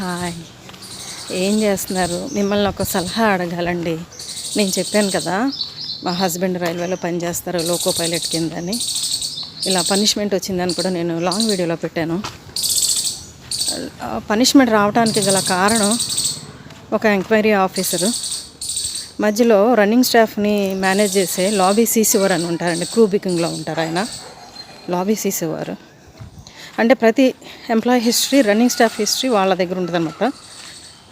Hi. ఏం చేస్తున్నారు? మిమ్మల్ని ఒక సలహా అడగాలండి. నేను చెప్పాను కదా మా హస్బెండ్ రైల్వేలో పనిచేస్తారు లోకో పైలట్ కింద అని. ఇలా పనిష్మెంట్ వచ్చిందని కూడా నేను లాంగ్ వీడియోలో పెట్టాను. పనిష్మెంట్ రావడానికి గల కారణం ఒక ఎంక్వైరీ ఆఫీసరు. మధ్యలో రన్నింగ్ స్టాఫ్ని మేనేజ్ చేసే లాబీ సీసీవర్ అని ఉంటారండి క్రూ బికింగ్లో ఉంటారు ఆయన. లాబీ సీసీవర్ అంటే ప్రతి employee history running staff history వాళ్ళ దగ్గర ఉంటుందన్నమాట.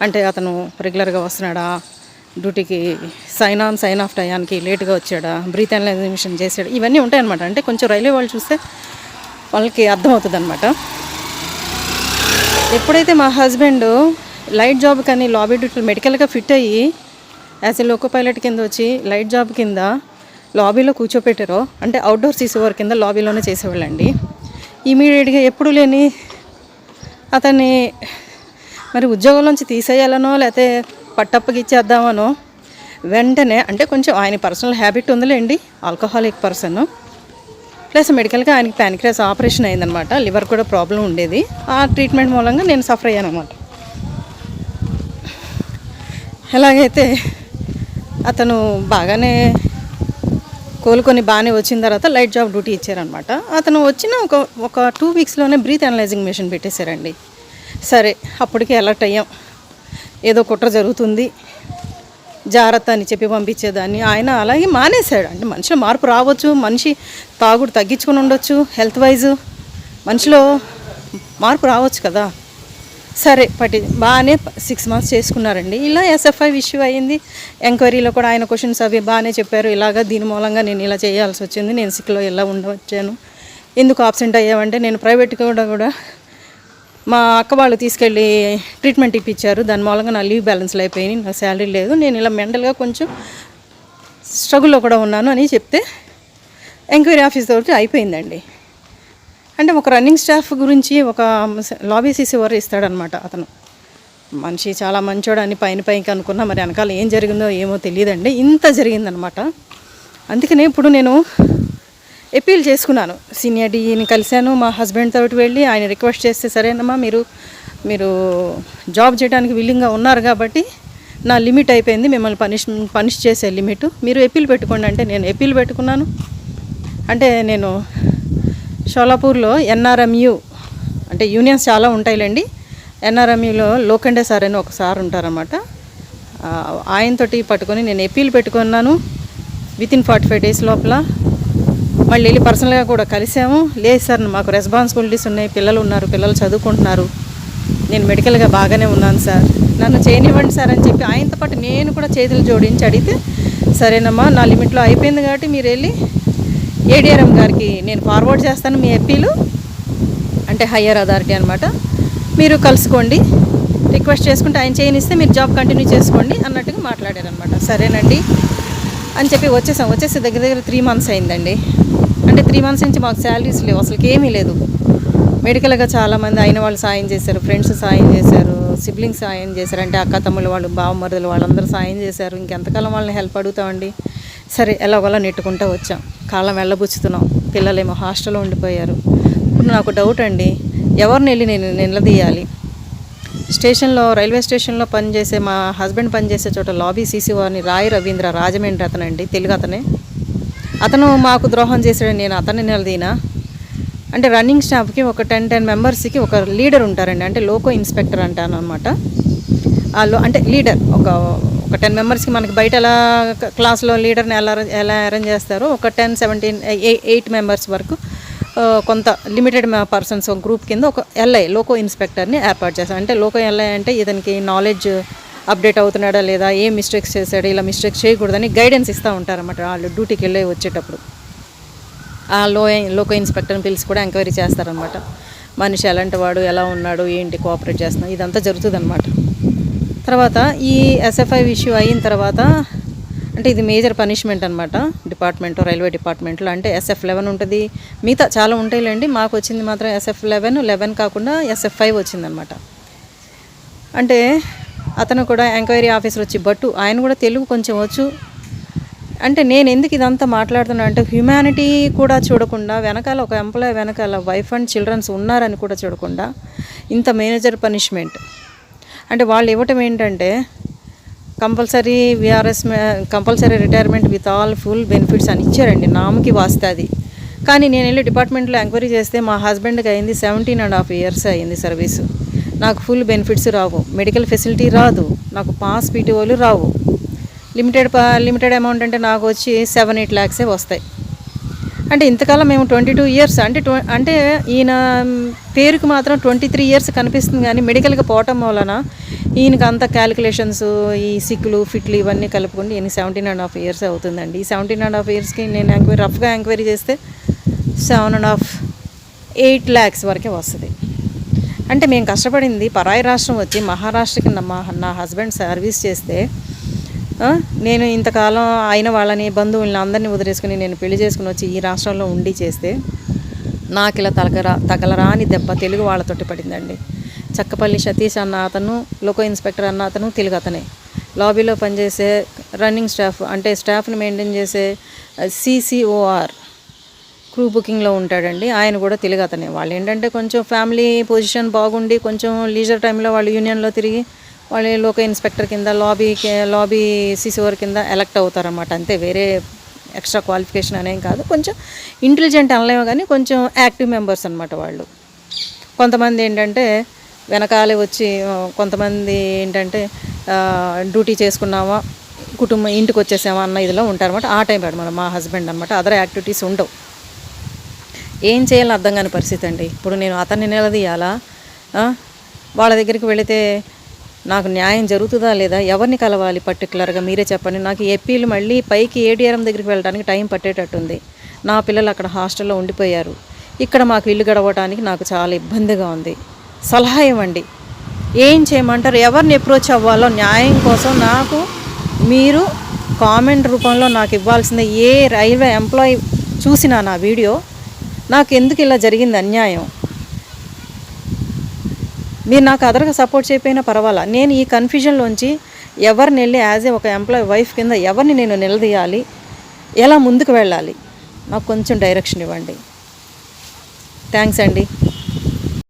అంటే అతను రెగ్యులర్గా వస్తున్నాడా డ్యూటీకి సైన్ ఆన్ సైన్ ఆఫ్ టయానికి లేట్గా వచ్చాడా బ్రీత్ అనలైజేషన్ చేసాడు ఇవన్నీ ఉంటాయన్నమాట. అంటే కొంచెం రైల్వే వాళ్ళు చూస్తే వాళ్ళకి అర్థమవుతుంది అనమాట ఎప్పుడైతే మా హస్బెండ్ లైట్ జాబ్ కానీ లాబీ డ్యూటీలు మెడికల్గా ఫిట్ అయ్యి యాజ్ ఎ లోకో పైలట్ కింద వచ్చి లైట్ జాబ్ కింద లాబీలో కూర్చోపెట్టారో అంటే అవుట్డోర్ సీసీవర్ కింద లాబీలోనే చేసేవాళ్ళండి. ఇమీడియట్గా ఎప్పుడు లేని అతన్ని మరి ఉద్యోగంలోంచి తీసేయాలనో లేకపోతే పట్టప్పగిచ్చేద్దామనో వెంటనే అంటే కొంచెం ఆయన పర్సనల్ హ్యాబిట్ ఉందిలేండి ఆల్కహాలిక్ పర్సన్. ప్లస్ మెడికల్గా ఆయనకి ప్యానిక్రాస్ ఆపరేషన్ అయిందనమాట లివర్ కూడా ప్రాబ్లం ఉండేది. ఆ ట్రీట్మెంట్ మూలంగా నేను సఫర్ అయ్యాను అనమాట ఎలాగైతే అతను బాగానే కోలుకొని బాగానే వచ్చిన తర్వాత లైట్ జాబ్ డ్యూటీ ఇచ్చారనమాట. అతను వచ్చిన ఒక ఒక టూ వీక్స్లోనే బ్రీత్ అనలైజింగ్ మెషిన్ పెట్టేశారండి. సరే అప్పటికే అలర్ట్ అయ్యాం. ఏదో కుట్ర జరుగుతుంది జాగ్రత్త అని చెప్పి పంపించేదాన్ని. ఆయన అలాగే మానేశాడు. అంటే మనిషిలో మార్పు రావచ్చు మనిషి తాగుడు తగ్గించుకుని ఉండొచ్చు హెల్త్ వైజ్ మనిషిలో మార్పు రావచ్చు కదా. సరే పట్టి బాగానే సిక్స్ మంత్స్ చేసుకున్నారండి. ఇలా ఎస్ఎఫ్ఐ ఇష్యూ అయ్యింది. ఎంక్వైరీలో కూడా ఆయన క్వశ్చన్స్ అవి బాగానే చెప్పారు. ఇలాగా దీని మూలంగా నేను ఇలా చేయాల్సి వచ్చింది. నేను సిక్లో ఇలా ఉండవచ్చాను? ఎందుకు ఆబ్సెంట్ అయ్యామంటే నేను ప్రైవేట్ కూడా కూడా మా అక్క వాళ్ళు తీసుకెళ్ళి ట్రీట్మెంట్ ఇప్పించారు. దాని మూలంగా నా లీవ్ బ్యాలెన్స్లు అయిపోయినాయి నా శాలరీ లేదు. నేను ఇలా మెంటల్గా కొంచెం స్ట్రగుల్లో కూడా ఉన్నాను అని చెప్తే ఎంక్వైరీ ఆఫీస్ తోటి అయిపోయిందండి. అంటే ఒక రన్నింగ్ స్టాఫ్ గురించి ఒక లాబీ సీసీ వర్ ఇస్తాడనమాట అతను. మనిషి చాలా మంచోడు అని పైన పైకి అనుకున్నా మరి వెనకాల ఏం జరిగిందో ఏమో తెలియదండి. ఇంత జరిగిందనమాట. అందుకనే ఇప్పుడు నేను అపీల్ చేసుకున్నాను. సీనియర్ డీని కలిశాను మా హస్బెండ్ తోటి వెళ్ళి ఆయన రిక్వెస్ట్ చేస్తే సరేనమ్మా మీరు మీరు జాబ్ చేయడానికి విల్లింగ్గా ఉన్నారు కాబట్టి నా లిమిట్ అయిపోయింది మిమ్మల్ని పనిష్ పనిష్ చేసే లిమిట్ మీరు ఎపిల్ పెట్టుకోండి అంటే నేను ఎపిల్ పెట్టుకున్నాను. అంటే నేను షోలాపూర్లో ఎన్ఆర్ఎంయు అంటే యూనియన్స్ చాలా ఉంటాయిలేండి. ఎన్ఆర్ఎంయులో లోకండే సార్ అని ఒక సార్ ఉంటారన్నమాట. ఆయనతోటి పట్టుకొని నేను ఎపీల్ పెట్టుకున్నాను. Within forty five days లోపల మళ్ళీ వెళ్ళి పర్సనల్గా కూడా కలిసాము. లేదు సార్ మాకు రెస్పాన్సిబిలిటీస్ ఉన్నాయి. పిల్లలు ఉన్నారు పిల్లలు చదువుకుంటున్నారు. నేను మెడికల్గా బాగానే ఉన్నాను సార్. నన్ను చేయనివ్వండి సార్ అని చెప్పి ఆయనతో పాటు నేను కూడా చేతులు జోడించి అడిగితే సరేనమ్మా నా లిమిట్లో అయిపోయింది కాబట్టి మీరు వెళ్ళి ఏడిఆర్ఎం గారికి నేను ఫార్వర్డ్ చేస్తాను మీ అప్పీలు అంటే హయ్యర్ అథారిటీ అనమాట మీరు కలుసుకోండి. రిక్వెస్ట్ చేసుకుంటే ఆయన చేయనిస్తే మీరు జాబ్ కంటిన్యూ చేసుకోండి అన్నట్టుగా మాట్లాడారనమాట సరేనండి. అని చెప్పి వచ్చేసాం. వచ్చేసి దగ్గర దగ్గర త్రీ మంత్స్ అయిందండి. అంటే త్రీ మంత్స్ నుంచి మాకు శాలరీస్ లేవు. అసలుకి ఏమీ లేదు. మెడికల్గా చాలామంది అయిన వాళ్ళు సాయం చేశారు. ఫ్రెండ్స్ సాయం చేశారు. సిబ్లింగ్స్ సాయం చేశారు. అంటే అక్క తమ్ముళ్ళు వాళ్ళు బావమరుదులు వాళ్ళందరూ సాయం చేశారు. ఇంకెంతకాలం వాళ్ళని హెల్ప్ అడుగుతామండి? సరే ఎలాగోలా నెట్టుకుంటూ వచ్చాం. కాలం వెళ్ళబుచ్చుతున్నాం పిల్లలేమో హాస్టల్లో ఉండిపోయారు. ఇప్పుడు నాకు డౌట్ అండి ఎవరిని వెళ్ళి నేను నిలదీయాలి? స్టేషన్లో రైల్వే స్టేషన్లో పనిచేసే మా హస్బెండ్ పనిచేసే చోట లాబీ సీసీ వారిని రాయి రవీంద్ర రాజమండ్రి అతనండి. తెలుగు అతనే. అతను మాకు ద్రోహం చేశాడని నేను అతన్ని నిలదీనా? అంటే రన్నింగ్ స్టాఫ్కి ఒక టెన్ టెన్ మెంబర్స్కి ఒక లీడర్ ఉంటారండి. అంటే లోకో ఇన్స్పెక్టర్ అంటాను అనమాట వాళ్ళు అంటే లీడర్ ఒక ఒక టెన్ మెంబర్స్కి మనకి బయట ఎలా క్లాస్లో లీడర్ని ఎలా ఎలా అరేంజ్ చేస్తారో ఒక టెన్ సెవెంటీన్ ఎయిట్ మెంబర్స్ వరకు కొంత లిమిటెడ్ పర్సన్స్ ఒక గ్రూప్ కింద ఒక ఎల్ఐ లోకో ఇన్స్పెక్టర్ని ఏర్పాటు చేస్తాం. అంటే లోకో ఎల్ఐ అంటే ఇతనికి నాలెడ్జ్ అప్డేట్ అవుతున్నాడా లేదా ఏం మిస్టేక్స్ చేశాడు ఇలా మిస్టేక్స్ చేయకూడదని గైడెన్స్ ఇస్తూ ఉంటారన్నమాట. వాళ్ళు డ్యూటీకి వెళ్ళి వచ్చేటప్పుడు. ఆ లో లోకో ఇన్స్పెక్టర్ని పిలిచి కూడా ఎంక్వైరీ చేస్తారనమాట మనిషి ఎలాంటి వాడు ఎలా ఉన్నాడు ఏంటి కోఆపరేట్ చేస్తున్నాడు ఇదంతా జరుగుతుంది తర్వాత ఈ ఎస్ఎఫ్ఐ ఇష్యూ అయిన తర్వాత అంటే ఇది మేజర్ పనిష్మెంట్ అనమాట డిపార్ట్మెంట్ రైల్వే డిపార్ట్మెంట్లో అంటే ఎస్ఎఫ్ లెవెన్ ఉంటుంది. మిగతా చాలా ఉంటాయిలేండి. మాకు వచ్చింది మాత్రం ఎస్ఎఫ్ లెవెన్ లెవెన్ కాకుండా ఎస్ఎఫ్ ఫైవ్ వచ్చిందనమాట అంటే అతను కూడా ఎంక్వైరీ ఆఫీసర్ వచ్చి బట్టు ఆయన కూడా తెలుగు కొంచెం వచ్చు. అంటే నేను ఎందుకు ఇదంతా మాట్లాడుతున్నా అంటే హ్యుమానిటీ కూడా చూడకుండా వెనకాల ఒక ఎంప్లాయ్ వెనకాల వైఫ్ అండ్ చిల్డ్రన్స్ ఉన్నారని కూడా చూడకుండా ఇంత మేనేజర్ పనిష్మెంట్ అంటే వాళ్ళు ఇవ్వటం ఏంటంటే compulsory VRS compulsory retirement with all full benefits అని ఇచ్చారండి. నామకి వాస్తుంది కానీ నేను వెళ్ళి డిపార్ట్మెంట్లో ఎంక్వైరీ చేస్తే మా హస్బెండ్కి అయింది సెవెంటీన్ అండ్ హాఫ్ ఇయర్స్ అయింది సర్వీసు నాకు ఫుల్ బెనిఫిట్స్ రావు. మెడికల్ ఫెసిలిటీ రాదు. నాకు పాస్ పీటీఓలు రావు. లిమిటెడ్ లిమిటెడ్ అమౌంట్ అంటే నాకు వచ్చి సెవెన్ ఎయిట్ ల్యాక్సే వస్తాయి. అంటే ఇంతకాలం మేము ట్వంటీ టూ ఇయర్స్ అంటే ట్వ అంటే ఈయన పేరుకి మాత్రం ట్వంటీ త్రీ ఇయర్స్ కనిపిస్తుంది కానీ మెడికల్గా పోవటం వలన ఈయనకి అంత క్యాలిక్యులేషన్స్ ఈ సిక్కులు ఫిట్లు ఇవన్నీ కలుపుకొని ఈయన సెవెంటీన్ అండ్ హాఫ్ ఇయర్స్ అవుతుందండి. ఈ సెవెంటీన్ అండ్ హాఫ్ ఇయర్స్కి నేను ఎంక్వైరీ రఫ్గా ఎంక్వైరీ చేస్తే seven and half eight lakhs వరకే వస్తుంది. అంటే మేము కష్టపడింది పరాయి రాష్ట్రం వచ్చి మహారాష్ట్రకి నా నా హస్బెండ్ సర్వీస్ చేస్తే నేను ఇంతకాలం అయిన వాళ్ళని బంధువుల్ని అందరినీ వదిలేసుకుని నేను పెళ్ళి చేసుకుని వచ్చి ఈ రాష్ట్రంలో ఉండి చేస్తే నాకు ఇలా తలకరా తగలరాని దెబ్బ తెలుగు వాళ్ళతోటి పడిందండి. చక్కపల్లి సతీష్ అన్న అతను లోకో ఇన్స్పెక్టర్ అన్న అతను తెలుగు అతనే. లాబీలో పనిచేసే రన్నింగ్ స్టాఫ్ అంటే స్టాఫ్ని మెయింటైన్ చేసే సిసిఓఆర్ క్రూ బుకింగ్లో ఉంటాడండి. ఆయన కూడా తెలుగు అతనే. వాళ్ళు ఏంటంటే కొంచెం ఫ్యామిలీ పొజిషన్ బాగుండి కొంచెం లీజర్ టైంలో వాళ్ళు యూనియన్లో తిరిగి వాళ్ళు లోక ఇన్స్పెక్టర్ కింద లాబీ లాబీ సిసిఓర్ కింద ఎలక్ట్ అవుతారన్నమాట. అంతే వేరే ఎక్స్ట్రా క్వాలిఫికేషన్ అనేం కాదు. కొంచెం ఇంటెలిజెంట్ అనలేము కానీ కొంచెం యాక్టివ్ మెంబర్స్ అనమాట వాళ్ళు. కొంతమంది ఏంటంటే వెనకాలే వచ్చి కొంతమంది ఏంటంటే డ్యూటీ చేసుకున్నామా కుటుంబం ఇంటికి వచ్చేసామా అన్న ఇదిలో ఉంటారన్నమాట. ఆ టైం అనమాట మా హస్బెండ్ అనమాట అదర్ యాక్టివిటీస్ ఉండవు. ఏం చేయాలో అర్థం కాని పరిస్థితి అండి. ఇప్పుడు నేను అతన్ని నిలదీయాలా? వాళ్ళ దగ్గరికి వెళితే నాకు న్యాయం జరుగుతుందా లేదా? ఎవరిని కలవాలి పర్టికులర్గా? మీరే చెప్పండి. నాకు ఏపీలు మళ్ళీ పైకి ఏడిఆర్ఎం దగ్గరికి వెళ్ళడానికి టైం పట్టేటట్టుంది. నా పిల్లలు అక్కడ హాస్టల్లో ఉండిపోయారు. ఇక్కడ మాకు ఇల్లు గడవడానికి నాకు చాలా ఇబ్బందిగా ఉంది. సలహా ఇవ్వండి. ఏం చేయమంటారు? ఎవరిని అప్రోచ్ అవ్వాలో? న్యాయం కోసం నాకు మీరు కామెంట్ రూపంలో నాకు ఇవ్వాల్సిందే ఏ రైల్వే ఎంప్లాయీ చూసినా నా వీడియో. నాకు ఎందుకు ఇలా జరిగింది అన్యాయం? మీరు నాకు అదరగా సపోర్ట్ చేయకపోయినా పర్వాలా. నేను ఈ కన్ఫ్యూజన్లోంచి ఎవరిని వెళ్ళి యాజ్ ఏ ఒక ఎంప్లాయీ వైఫ్ కింద ఎవరిని నేను నిలదీయాలి? ఎలా ముందుకు వెళ్ళాలి? నాకు కొంచెం డైరెక్షన్ ఇవ్వండి. థ్యాంక్స్ అండి.